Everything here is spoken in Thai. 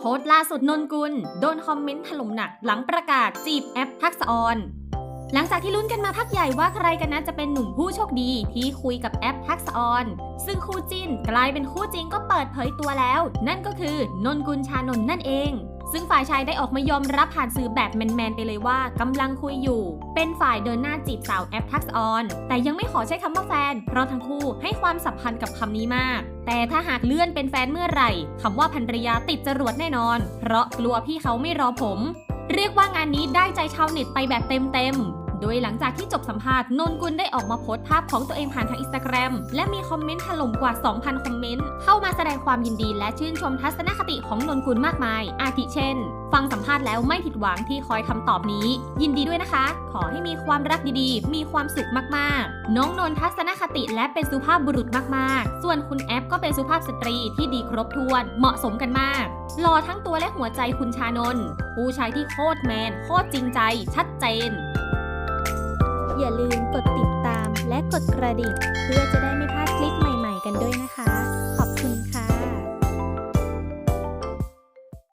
โพสต์ล่าสุดนนกุล โดนคอมเมนต์ถล่มหนักหลังประกาศจีบแอปทักษออนหลังจากที่ลุ้นกันมาพักใหญ่ว่าใครกันนะจะเป็นหนุ่มผู้โชคดีที่คุยกับแอปทักษออนซึ่งคู่จิ้นกลายเป็นคู่จริงก็เปิดเผยตัวแล้ว นั่นก็คือนนกุลชานนนั่นเอง ซึ่งฝ่ายชายได้ออกมายอมรับผ่านสื่อแบบแมนๆไปเลยว่ากำลังคุยอยู่ เป็นฝ่ายเดินหน้าจีบสาวแอปทักซ์ออน แต่ยังไม่ขอใช้คำว่าแฟน เพราะทั้งคู่ให้ความสัมพันธ์กับคำนี้มาก แต่ถ้าหากเลื่อนเป็นแฟนเมื่อไหร่คำว่าภรรยาติดจรวดแน่นอน เพราะกลัวพี่เขาไม่รอผม เรียกว่างานนี้ได้ใจชาวเน็ตไปแบบเต็มๆ โดยหลังจากที่จบสัมภาษณ์นนกุลได้ออกมาโพสต์ภาพของตัวเองผ่านทางอินสตาแกรมและมีคอมเมนต์ถล่มกว่า 2,000 คอมเมนต์ เข้ามาแสดงความยินดีและชื่นชมทัศนคติของนนกุลมากมาย อาทิเช่น ฟังสัมภาษณ์แล้วไม่ผิดหวังที่คอยคำตอบนี้ ยินดีด้วยนะคะ ขอให้มีความรักดีๆ มีความสุขมากๆ น้องนนทัศนคติและเป็นสุภาพบุรุษมากๆ ส่วนคุณแอปก็เป็นสุภาพสตรีที่ดีครบถ้วน เหมาะสมกันมากหล่อทั้งตัวและหัวใจคุณชานนผู้ชายที่โคตรแมนโคตรจริงใจ ชัดเจน อย่าลืมกดติดตามและกดกระดิ่ง เพื่อจะได้ไม่พลาดคลิปใหม่ ๆ กันด้วย